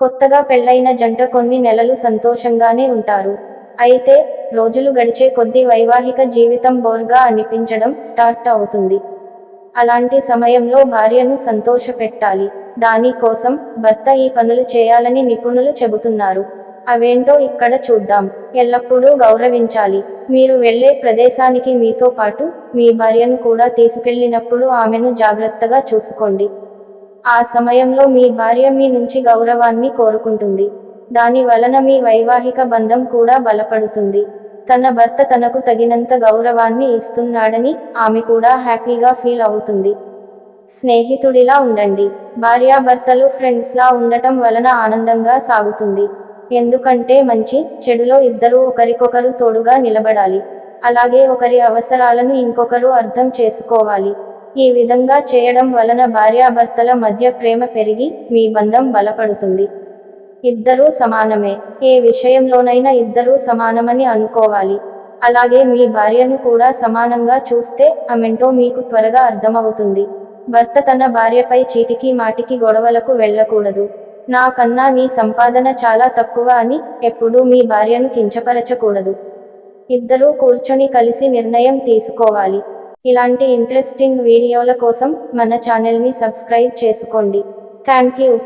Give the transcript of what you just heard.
కొత్తగా పెళ్ళైన జంట కొన్ని నెలలు సంతోషంగానే ఉంటారు. అయితే రోజులు గడిచే కొద్దీ వైవాహిక జీవితం బోర్గా అనిపించడం స్టార్ట్ అవుతుంది. అలాంటి సమయంలో భార్యను సంతోషపెట్టాలి. దానికోసం భర్త ఈ పనులు చేయాలని నిపుణులు చెబుతున్నారు. అవేంటో ఇక్కడ చూద్దాం. ఎల్లప్పుడూ గౌరవించాలి. మీరు వెళ్ళే ప్రదేశానికి మీతో పాటు మీ భార్యను కూడా తీసుకెళ్ళినప్పుడు ఆమెను జాగ్రత్తగా చూసుకోండి. ఆ సమయంలో మీ భార్య మీ నుంచి గౌరవాన్ని కోరుకుంటుంది. దాని వలన మీ వైవాహిక బంధం కూడా బలపడుతుంది. తన భర్త తనకు తగినంత గౌరవాన్ని ఇస్తున్నాడని ఆమె కూడా హ్యాపీగా ఫీల్ అవుతుంది. స్నేహితుడిలా ఉండండి. భార్యాభర్తలు ఫ్రెండ్స్లా ఉండటం వలన ఆనందంగా సాగుతుంది. ఎందుకంటే మంచి చెడులో ఇద్దరూ ఒకరికొకరు తోడుగా నిలబడాలి. అలాగే ఒకరి అవసరాలను ఇంకొకరు అర్థం చేసుకోవాలి. ఈ విధంగా చేయడం వలన భార్యాభర్తల మధ్య ప్రేమ పెరిగి మీ బంధం బలపడుతుంది. ఇద్దరూ సమానమే. ఏ విషయంలోనైనా ఇద్దరూ సమానమని అనుకోవాలి. అలాగే మీ భార్యను కూడా సమానంగా చూస్తే అమెంటో మీకు త్వరగా అర్థమవుతుంది. భర్త తన భార్యపై చీటికి మాటికి గొడవలకు వెళ్ళకూడదు. నాకన్నా నీ సంపాదన చాలా తక్కువ అని ఎప్పుడూ మీ భార్యను కించపరచకూడదు. ఇద్దరూ కూర్చొని కలిసి నిర్ణయం తీసుకోవాలి. ఇలాంటి ఇంట్రెస్టింగ్ వీడియోల కోసం మన ఛానల్ని సబ్స్క్రైబ్ చేసుకోండి. Thank you